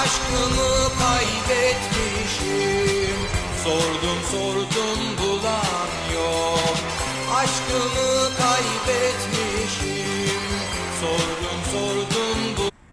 Aşkımı kaybetmişim. Sordum sordum bulan Aşkımı kaybetmişim.